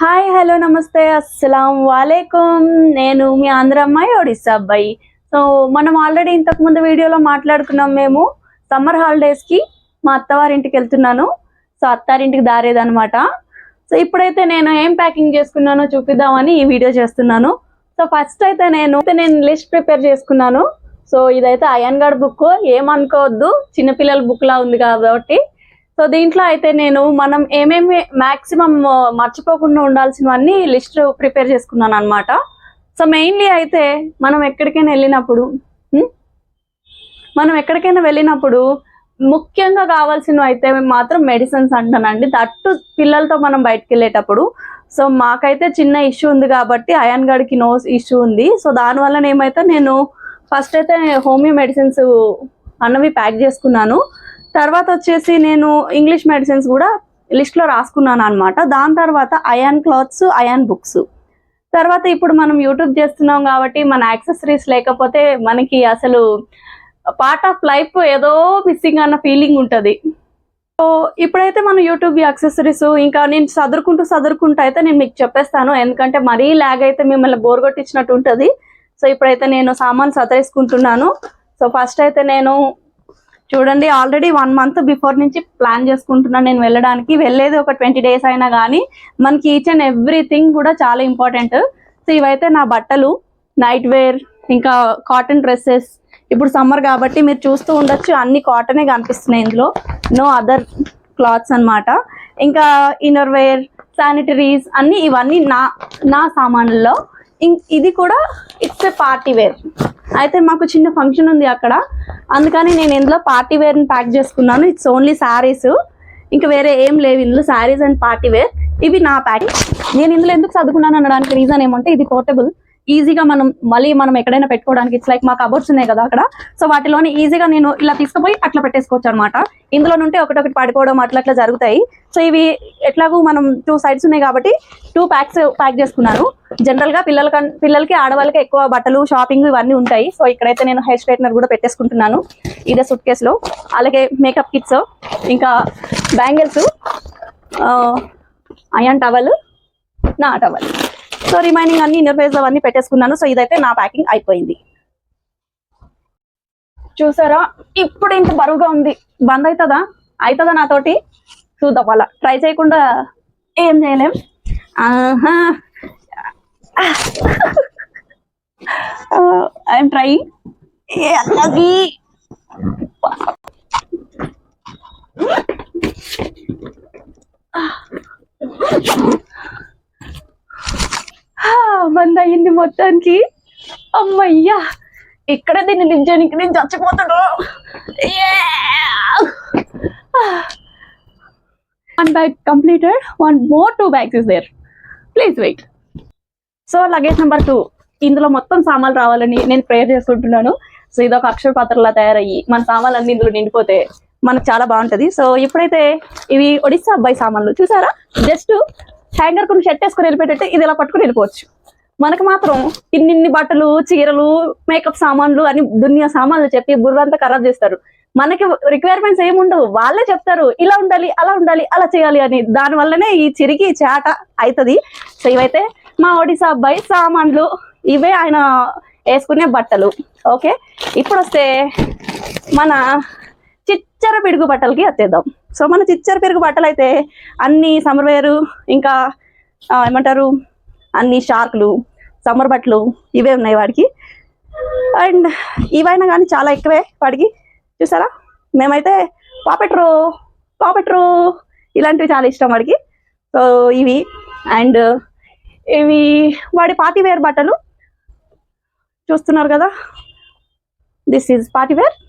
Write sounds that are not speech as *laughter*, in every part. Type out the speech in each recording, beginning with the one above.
Hi hello నమస్తే అస్సలం వాలేకుమ్ నేను మీ ఆంధ్ర అమ్మాయి ఒడిస్సా అబ్బాయి. సో మనం ఆల్రెడీ ఇంతకు ముందు వీడియోలో మాట్లాడుకున్నాం మేము సమ్మర్ హాలిడేస్కి మా అత్తవారింటికి వెళ్తున్నాను. సో అత్తారింటికి దారేదనమాట సో ఇప్పుడైతే నేను ఏం ప్యాకింగ్ చేసుకున్నానో చూపిద్దామని ఈ వీడియో చేస్తున్నాను. సో ఫస్ట్ అయితే నేను అయితే నేను లిస్ట్ ప్రిపేర్ చేసుకున్నాను. సో ఇదైతే అయన్ బుక్. ఏమనుకోవద్దు. చిన్నపిల్లల బుక్ లా ఉంది కాబట్టి సో దీంట్లో అయితే నేను మనం ఏమేమి మాక్సిమం మర్చిపోకుండా ఉండాల్సినవన్నీ లిస్ట్ ప్రిపేర్ చేసుకున్నాను అనమాట సో మెయిన్లీ అయితే మనం ఎక్కడికైనా వెళ్ళినప్పుడు hm? మనం ఎక్కడికైనా వెళ్ళినప్పుడు ముఖ్యంగా కావాల్సినవి అయితే మాత్రం మెడిసిన్స్ అంటానండి. దట్టు పిల్లలతో మనం బయటకు వెళ్ళేటప్పుడు. సో మాకైతే చిన్న ఇష్యూ ఉంది కాబట్టి అయాన్ గడికి నో ఇష్యూ ఉంది. సో దానివల్ల ఏమైతే నేను ఫస్ట్ అయితే హోమియో మెడిసిన్స్ అన్నవి ప్యాక్ చేసుకున్నాను. తర్వాత వచ్చేసి నేను ఇంగ్లీష్ మెడిసిన్స్ కూడా లిస్ట్లో రాసుకున్నాను అనమాట దాని తర్వాత అయాన్ క్లాత్స్ అయాన్ బుక్స్ తర్వాత ఇప్పుడు మనం యూట్యూబ్ చేస్తున్నాం కాబట్టి మన యాక్సెసరీస్ లేకపోతే మనకి అసలు పార్ట్ ఆఫ్ లైఫ్ ఏదో మిస్సింగ్ అన్న ఫీలింగ్ ఉంటుంది. సో ఇప్పుడైతే మన యూట్యూబ్ యాక్సెసరీస్ ఇంకా నేను చదువుకుంటూ చదువుకుంటూ అయితే నేను మీకు చెప్పేస్తాను. ఎందుకంటే మరీ ల్యాగ్ అయితే మిమ్మల్ని బోర్ కొట్టించినట్టు ఉంటుంది. సో ఇప్పుడైతే నేను సామాన్ సతరేసుకుంటున్నాను సో ఫస్ట్ అయితే నేను చూడండి ఆల్రెడీ వన్ మంత్ బిఫోర్ నుంచి ప్లాన్ చేసుకుంటున్నాను నేను వెళ్ళడానికి. వెళ్ళేది ఒక ట్వంటీ డేస్ అయినా కానీ మనకి ఈచ్ అండ్ ఎవ్రీథింగ్ కూడా చాలా ఇంపార్టెంట్ సో ఇవైతే నా బట్టలు నైట్ వేర్ ఇంకా కాటన్ డ్రెస్సెస్ ఇప్పుడు సమ్మర్ కాబట్టి మీరు చూస్తూ ఉండొచ్చు అన్ని కాటనే కనిపిస్తున్నాయి ఇందులో. నో అదర్ క్లాత్స్ అన్నమాట. ఇంకా ఇన్నర్ వేర్ శానిటరీస్ అన్ని ఇవన్నీ నా నా సామాన్లలో. ఇది కూడా ఇట్స్ ఎ పార్టీ వేర్ అయితే మాకు చిన్న ఫంక్షన్ ఉంది అక్కడ. అందుకని నేను ఇందులో పార్టీ వేర్ని ప్యాక్ చేసుకున్నాను. ఇట్స్ ఓన్లీ శారీస్ ఇంకా వేరే ఏం లేవు ఇందులో శారీస్ అండ్ పార్టీ వేర్ ఇవి నా ప్యాకింగ్ నేను ఇందులో ఎందుకు చదువుకున్నాను అనడానికి రీజన్ ఏమంటే ఇది పోర్టబుల్ ఈజీగా మనం మళ్ళీ మనం ఎక్కడైనా పెట్టుకోవడానికి ఇట్స్ లైక్ మా కబోర్డ్స్ ఉన్నాయి కదా అక్కడ. సో వాటిలోని ఈజీగా నేను ఇలా తీసుకుపోయి అట్లా పెట్టేసుకోవచ్చు అనమాట ఇందులో నుండి ఒకటొకటి పడిపోవడం అట్లా అట్లా జరుగుతాయి. సో ఇవి ఎట్లాగూ మనం టూ సైడ్స్ ఉన్నాయి కాబట్టి టూ ప్యాక్స్ ప్యాక్ చేసుకున్నాను. జనరల్గా పిల్లల పిల్లలకి ఆడవాళ్ళకి ఎక్కువ బట్టలు షాపింగ్ ఇవన్నీ ఉంటాయి. సో ఇక్కడైతే నేను హెయిర్ స్ట్రైట్నర్ కూడా పెట్టేసుకుంటున్నాను. ఇదే సుట్ కేసులో అలాగే మేకప్ కిట్స్ ఇంకా బ్యాంగిల్స్ అయాన్ టవల్ నా టవల్ సో రిమైనింగ్ అన్ని ఇంటర్ఫేస్ అవన్నీ పెట్టేసుకున్నాను. సో ఇదైతే నా ప్యాకింగ్ అయిపోయింది. చూసారా? ఇప్పుడు ఇంత బరువుగా ఉంది. బంద్ అవుతుందా అవుతుందా నాతోటి? చూద్దాం వాళ్ళ ట్రై చేయకుండా ఏం చేయలేం. ఆహా. *laughs* Uh, ఐఎమ్ ట్రై ఏ అన్నది. బంద్ అయ్యింది మొత్తానికి. అమ్మయ్యా ఇక్కడ దీన్ని నిజానికి నేను చచ్చిపోతాడు one bag completed one more two bags is there please wait so luggage number two ఇందులో మొత్తం సామాన్లు రావాలని నేను ప్రేయర్ చేసుకుంటున్నాను సో ఇది ఒక అక్షర పాత్రలా తయారయ్యి మన సామాన్లు అన్ని ఇందులో నిండిపోతే మనకు చాలా బాగుంటది. సో ఇప్పుడైతే ఇవి ఒడిస్సా అబ్బాయి సామాన్లు చూసారా? జస్ట్ హ్యాంగర్ కొన్ని షర్ట్ వేసుకొని వెళ్ళిపోయేటట్టు ఇది ఇలా పట్టుకుని వెళ్ళిపోవచ్చు. మనకు మాత్రం ఇన్నిన్ని బట్టలు చీరలు మేకప్ సామాన్లు అని దునియా సామాన్లు చెప్పి బుర్రంతా ఖరాబ్ చేస్తారు. మనకి రిక్వైర్మెంట్స్ ఏముండవు? వాళ్ళే చెప్తారు ఇలా ఉండాలి అలా ఉండాలి అలా చేయాలి అని. దాని వల్లనే ఈ చిరిగి చేట అవుతుంది సో ఇవైతే మా ఒడిశా అబ్బాయి సామాన్లు. ఇవే ఆయన వేసుకునే బట్టలు. ఓకే? ఇప్పుడు వస్తే మన చిచ్చర పిడుగు బట్టలకి వచ్చేద్దాం. సో మన చిచ్చర పిడుగు బట్టలు అయితే అన్ని సమ్మర్ వేరు ఇంకా ఏమంటారు? అన్ని షార్క్లు సమ్మర్ బట్టలు ఇవే ఉన్నాయి వాడికి. అండ్ ఇవైనా కానీ చాలా ఎక్కువే వాడికి. చూసారా? మేమైతే పాపెట్రో పాపెట్రో ఇలాంటివి చాలా ఇష్టం వాడికి. సో ఇవి అండ్ ఇవి వాడి పార్టీవేర్ బట్టలు. చూస్తున్నారు కదా? This is party wear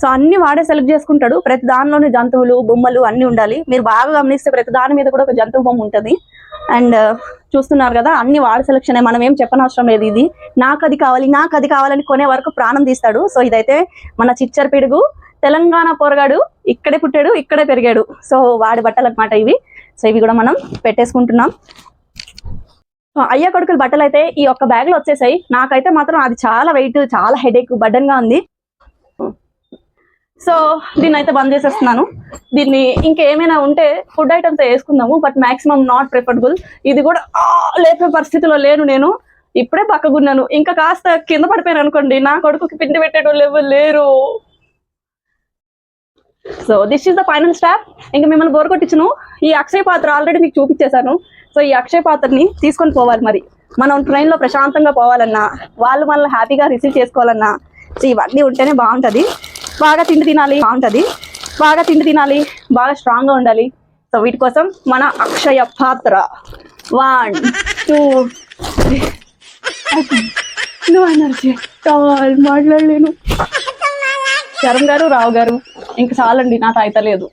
so అన్ని వాడే సెలెక్ట్ చేసుకుంటాడు. ప్రతి దానిలోని జంతువులు బొమ్మలు అన్ని ఉండాలి. మీరు బాగా గమనిస్తే ప్రతి దాని మీద కూడా ఒక జంతువు బొమ్మ ఉంటుంది. అండ్ uh, చూస్తున్నారు కదా అన్ని వాడి సెలెక్షన్ మనం ఏం చెప్పనవసరం లేదు ఇది. నాకు అది కావాలి నాకు అది కావాలని కొనే వరకు ప్రాణం తీస్తాడు. సో ఇదైతే మన చిచ్చర్ పిడుగు. తెలంగాణ పోరగాడు ఇక్కడే పుట్టాడు ఇక్కడే పెరిగాడు. సో వాడి బట్టలు అనమాట ఇవి. సో ఇవి కూడా మనం పెట్టేసుకుంటున్నాం. అయ్య కొడుకుల బట్టలు అయితే ఈ ఒక్క బ్యాగ్లో వచ్చేసాయి. నాకైతే మాత్రం అది చాలా వెయిట్ చాలా హెడేక్ బడ్డంగా ఉంది. సో దీన్ని అయితే బంద్ చేసేస్తున్నాను. దీన్ని ఇంకేమైనా ఉంటే ఫుడ్ ఐటమ్స్ వేసుకుందాము బట్ మాక్సిమం నాట్ ప్రిఫరబుల్. ఇది కూడా లేపే పరిస్థితిలో లేను నేను. ఇప్పుడే పక్కకున్నాను. ఇంకా కాస్త కింద పడిపోయాను అనుకోండి నా కొడుకుకి పిండి పెట్టేటోళ్ళు ఎవరు లేరు. So this is the final stop ఇంకా మిమ్మల్ని బోర్ ఈ అక్షయ పాత్ర ఆల్రెడీ మీకు చూపించేశాను. సో ఈ అక్షయ పాత్రని తీసుకొని పోవాలి మరి. మనం ట్రైన్లో లో ప్రశాంతంగా పోవాలన్నా వాళ్ళు మనల్ని హ్యాపీగా రిసీవ్ చేసుకోవాలన్నా సో ఇవన్నీ ఉంటేనే బాగుంటది. బాగా తిండి తినాలి బాగుంటుంది. బాగా తిండి తినాలి బాగా స్ట్రాంగ్గా ఉండాలి. సో వీటి కోసం మన అక్షయ పాత్ర. వన్ టూ నువ్వు అన్నారు మాట్లాడలేను. శరణ్ గారు రావు గారు ఇంక చాలండి నాకు అయితలేదు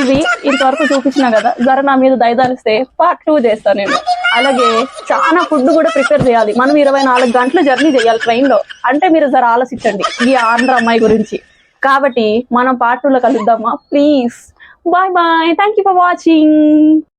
ఇవి ఇంతవరకు చూపించినా కదా జర నా మీద దయదాలిస్తే పార్ట్ టూ చేస్తాను నేను. అలాగే చాలా ఫుడ్ కూడా ప్రిపేర్ చేయాలి. మనం ఇరవై నాలుగు గంటలు జర్నీ చేయాలి ట్రైన్లో అంటే మీరు జర ఆలోచించండి ఈ ఆంధ్ర అమ్మాయి గురించి. కాబట్టి మనం పార్ట్ టూలో కలుద్దామా? Please bye bye thank you for watching